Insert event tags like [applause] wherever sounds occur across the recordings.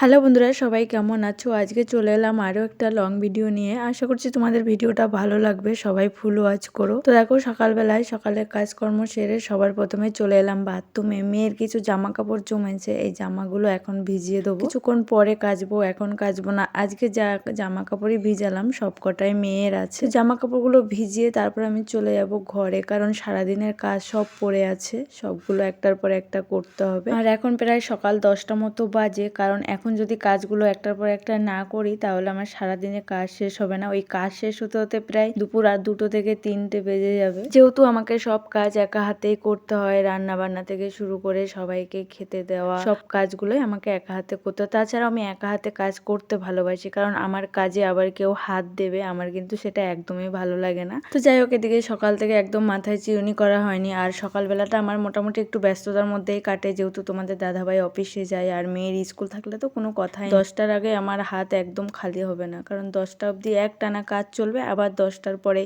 Hello বন্ধুরা, সবাই কেমন আছো? আজকে চলে এলাম আরও একটা লং ভিডিও নিয়ে। আশা করছি তোমাদের ভিডিওটা ভালো লাগবে, সবাই ফুল ওয়াচ করো। তো দেখো, সকালবেলায় সকালে কাজকর্ম সেরে সবার প্রথমে চলে এলাম বাথরুমে মেয়ের কিছু জামা কাপড় জমেছে এই জামাগুলো এখন ভিজিয়ে দেবো। কিছুক্ষণ পরে কাচবো, এখন কাচবো না। আজকে যা জামা কাপড়ই ভিজালাম সব কটাই মেয়ের আছে। জামা কাপড়গুলো ভিজিয়ে তারপর আমি চলে যাব ঘরে, কারণ সারাদিনের কাজ সব পড়ে আছে। সবগুলো একটার পর একটা করতে হবে। আর এখন প্রায় সকাল দশটা মতো বাজে, কারণ এখন যদি কাজগুলো একটার পর একটা না করি, তাহলে আমার সারাদিনে কাজ শেষ হবে না। ওই কাজ শেষ হতে হতে প্রায় দুপুর আর দুটো থেকে তিনটে বেজে যাবে। যেহেতু আমাকে সব কাজ একা হাতেই করতে হয় রান্না বান্না থেকে শুরু করে সবাইকে খেতে দেওয়া, সব কাজগুলোই আমাকে একা হাতে করতে হয়। তাছাড়া আমি একা হাতে কাজ করতে ভালোবাসি, কারণ আমার কাজে আবার কেউ হাত দেবে, আমার কিন্তু সেটা একদমই ভালো লাগে না। তো যাই হোক, এদিকে সকাল থেকে একদম মাথায় চিরুনি করা হয়নি। আর সকালবেলাটা আমার মোটামুটি একটু ব্যস্ততার মধ্যেই কাটে। যেহেতু তোমাদের দাদাভাই অফিসে যায়, আর মেয়ের স্কুল থাকলে তো কোনো কথাই। দশটার আগে আমার হাত একদম খালি হবে না, কারণ দশটা অবধি এক টানা কাজ চলবে, আবার দশটার পরে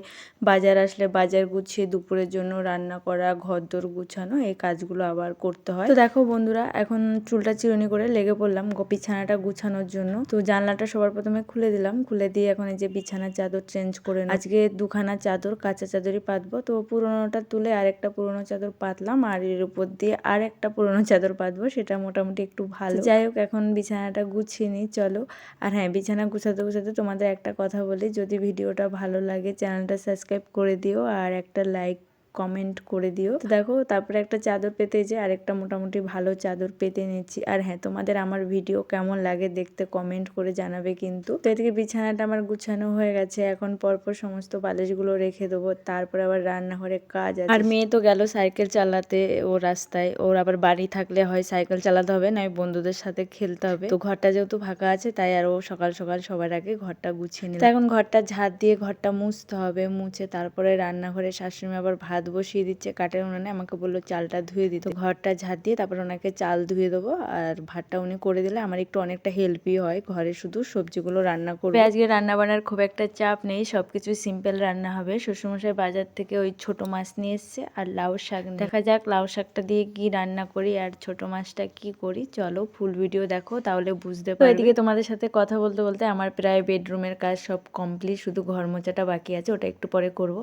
বাজার আসলে বাজার গুছিয়ে দুপুরের জন্য রান্না করা ঘর ঘরদোর গুছানো, এই কাজগুলো আবার করতে হয় তো দেখো বন্ধুরা, এখন চুলটা চিরুনি করে লেগে পড়লাম বিছানাটা গুছানোর জন্য তো জানলাটা সবার প্রথমে খুলে দিলাম, খুলে দিয়ে এখন এই যে বিছানার চাদর চেঞ্জ করে। আজকে দুখানা চাদর, কাঁচা চাদরই পাতবো তো পুরোনোটা তুলে আরেকটা পুরোনো চাদর পাতলাম, আর এর উপর দিয়ে আর একটা পুরোনো চাদর পাতবো, সেটা মোটামুটি একটু ভালো যাই হোক, এখন বিছানাটা গুছিয়ে নিই, চলো। আর হ্যাঁ বিছানা গুছাতে গুছাতে তোমাদের একটা কথা বলি, যদি ভিডিওটা ভালো লাগে, চ্যানেলটা সাবস্ক্রাইব করে দিও আর একটা লাইক কমেন্ট করে দিও। তো দেখো, তারপরে একটা চাদর পেতে যে আরেকটা মোটামুটি ভালো চাদর পেতে নিচ্ছি। আর হ্যাঁ তোমাদের আমার ভিডিও কেমন লাগে দেখতে কমেন্ট করে জানাবে কিন্তু। তো এদিকে বিছানাটা আমার গুছানো হয়ে গেছে। এখন পরপর সমস্ত বালিশগুলো রেখে দেবো। তারপরে আবার রান্নাঘরে কাজ আর মেয়ে তো গেল সাইকেল চালাতে ও রাস্তায়। ওর আবার বাড়ি থাকলে হয় সাইকেল চালাতে হবে নয় বন্ধুদের সাথে খেলতে হবে। তো ঘরটা যেহেতু ফাঁকা আছে, তাই আর ও সকাল সকাল সবার আগে ঘরটা গুছিয়ে নিল। এখন ঘরটা ঝাড় দিয়ে ঘরটা মুছতে হবে, মুছে তারপরে রান্নাঘরে শাশুড়ি আবার ভাত বসিয়ে দিচ্ছে কাঠের উনানে আমাকে বলল চালটা ধুয়ে দিতে। ঘরটা ঝাড় দিয়ে তারপর ওনাকে চাল ধুয়ে দেবো আর ভাতটা উনি করে দিলে আমার একটু অনেকটা হেল্পই হয় ঘরে শুধু সবজিগুলো রান্না করবে। আজকে রান্না বান্নার খুব একটা চাপ নেই সব সবকিছু সিম্পল রান্না হবে। শ্বশুরমশাই বাজার থেকে ওই ছোট মাছ নিয়ে এসছে আর লাউ শাক দেখা যাক লাউ শাকটা দিয়ে কি রান্না করি আর ছোট মাছটা কি করি। চলো ফুল ভিডিও দেখো তাহলে বুঝতে পারবে। এদিকে তোমাদের সাথে কথা বলতে বলতে আমার প্রায় বেডরুমের কাজ সব কমপ্লিট শুধু ঘর মোছাটা বাকি আছে ওটা একটু পরে করব।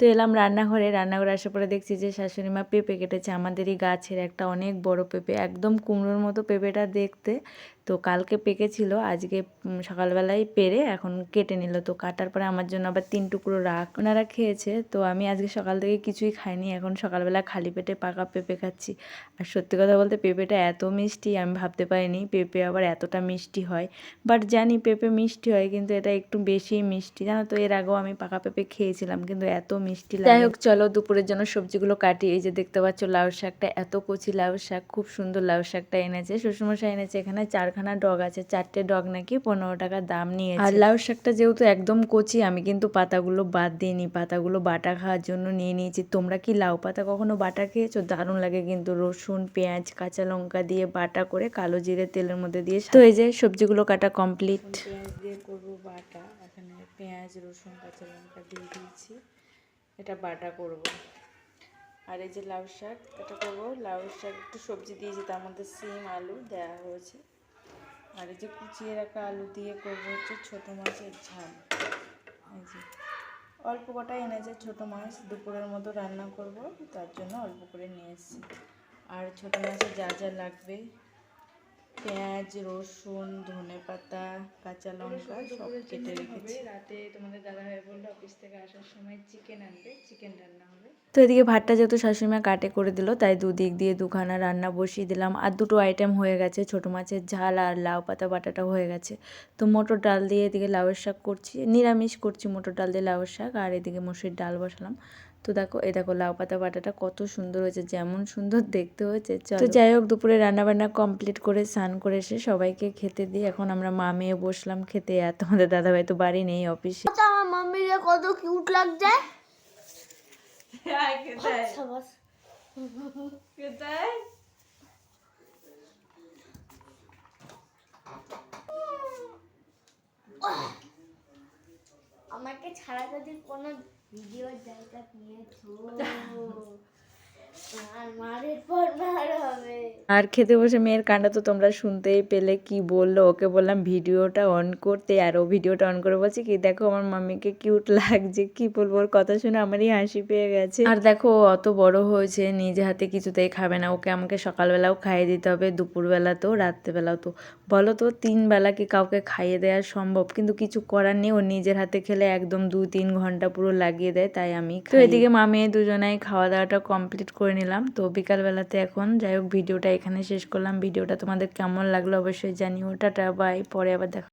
তো এলাম রান্নাঘরে রান্নাঘরে আসার পরে দেখছি যে শাশুড়ি মা পেঁপে কেটেছে। আমাদেরই গাছের একটা অনেক বড় পেঁপে, একদম কুমড়োর মতো পেঁপেটা দেখতে। তো কালকে পেকেছিল, আজকে সকালবেলায় পেরে এখন কেটে নিল। তো কাটার পরে আমার জন্য আবার তিন টুকরো রাখ ওনারা খেয়েছে। তো আমি আজকে সকাল থেকে কিছুই খাইনি, এখন সকালবেলা খালি পেটে পাকা পেঁপে খাচ্ছি। আর সত্যি কথা বলতে পেঁপেটা এত মিষ্টি, আমি ভাবতে পারিনি পেঁপে আবার এতটা মিষ্টি হয়। বাট জানি পেঁপে মিষ্টি হয়, কিন্তু এটা একটু বেশি মিষ্টি। জানো তো, এর আগেও আমি পাকা পেঁপে খেয়েছিলাম, কিন্তু এত মিষ্টি যাই হোক, চলো দুপুরের জন্য সবজিগুলো কাটি। এই যে দেখতে পাচ্ছ লাউ শাকটা, এত কচি লাউ শাক, খুব সুন্দর লাউ শাকটা এনেছে। শ্বশুরমশাই এনেছে এখানে চারখানা ডগ আছে চারটে ডগ নাকি পনেরো টাকা দাম নিয়েছে। আর লাউ শাকটা যেহেতু একদম কচি আমি কিন্তু পাতাগুলো বাদ দিইনি পাতাগুলো বাটা খাওয়ার জন্য নিয়ে নিয়েছি। তোমরা কি লাউ পাতা কখনো বাটা খেয়েছো? দারুণ লাগে কিন্তু রসুন পেঁয়াজ কাঁচা লঙ্কা দিয়ে বাটা করে কালো জিরে তেলের মধ্যে দিয়ে তো এই যে সবজিগুলো কাটা কমপ্লিট পেঁয়াজ দিয়ে করব বাটা এখানে পেঁয়াজ রসুন কাঁচা লঙ্কা দিয়ে দিয়েছি। এটা বাটা করব। আর এই যে লাউ শাক এটা করব। লাউ শাক একটু সবজি দিয়েছি তার মধ্যে সিম আলু দেওয়া হয়েছে। আর এই যে কুচিয়ে রাখা আলু দিয়ে করব হচ্ছে ছোটো মাছের ঝাল। এই যে অল্প কটা এনেছে ছোটো মাছ দুপুরের মতো রান্না করব, তার জন্য অল্প করে নিয়ে এসেছি। আর ছোটো মাছে যা যা লাগবে পেঁয়াজ রসুন ধনে পাতা কাঁচা লঙ্কা সব কেটে রেখেছি। রাতে তোমাদের দাদা ভাই বলল অফিস থেকে আসার সময় চিকেন আনবে চিকেন রান্না হবে। তো এদিকে ভাতটা যেহেতু শাশুড়িমা কাটে করে দিল তাই দুদিক দিয়ে দুখানা রান্না বসিয়ে দিলাম। আর দুটো আইটেম হয়ে গেছে ছোটো মাছের ঝাল আর লাউ পাতা বাটাটা হয়ে গেছে। তো মটর ডাল দিয়ে এদিকে লাউয়ের শাক করছি নিরামিষ করছি মটর ডাল দিয়ে লাউয়ের শাক আর এদিকে মসুর ডাল বসালাম। তো দেখো এই দেখো লাউ পাতা বাটাটা কত সুন্দর হয়েছে যেমন সুন্দর দেখতে হয়েছে। তো যাই হোক দুপুরে রান্না বান্না কমপ্লিট করে স্নান করে এসে সবাইকে খেতে দিই। এখন আমরা মা মেয়ে বসলাম খেতে আর তোমাদের দাদাভাই তো বাড়ি নেই অফিসে তো আমার মাম্মিকে কত কিউট লাগছে। বাস। আমাকে ছাড়া যদি কোনো ভিডিও জায়গা নিয়েছো [laughs] আর খেতে বসে মেয়ের কান্না তো তোমরা শুনতেই পেলে, কি বলল? ওকে বললাম, ভিডিওটা অন করতে, আর ও ভিডিওটা অন করে বলছে কি, দেখো আমার মাম্মিকে কিউট লাগছে, কি বলব? ওর কথা শুনে আমারই হাসি পেয়ে গেছে। আর দেখো অত বড় হয়েছে, নিজে হাতে কিছুতেই খাবে না। ওকে আমাকে সকালবেলাও খাইয়ে দিতে হবে দুপুরবেলাতেও রাত্রেবেলাও তো। বলো তো তিন বেলা কি কাউকে খাইয়ে দেওয়া সম্ভব? কিন্তু কিছু করার নেই, ও নিজের হাতে খেলে একদম দু তিন ঘণ্টা পুরো লাগিয়ে দেয়, তাই আমি তো এদিকে মা মেয়ে দুজনাই খাওয়া দাওয়াটা কমপ্লিট করে নিলাম। তো বিকালবেলাতে এখন যাই হোক, ভিডিওটা এখানে শেষ করলাম। ভিডিওটা তোমাদের কেমন লাগল অবশ্যই জানিও। টাটা বাই পরে আবার দেখা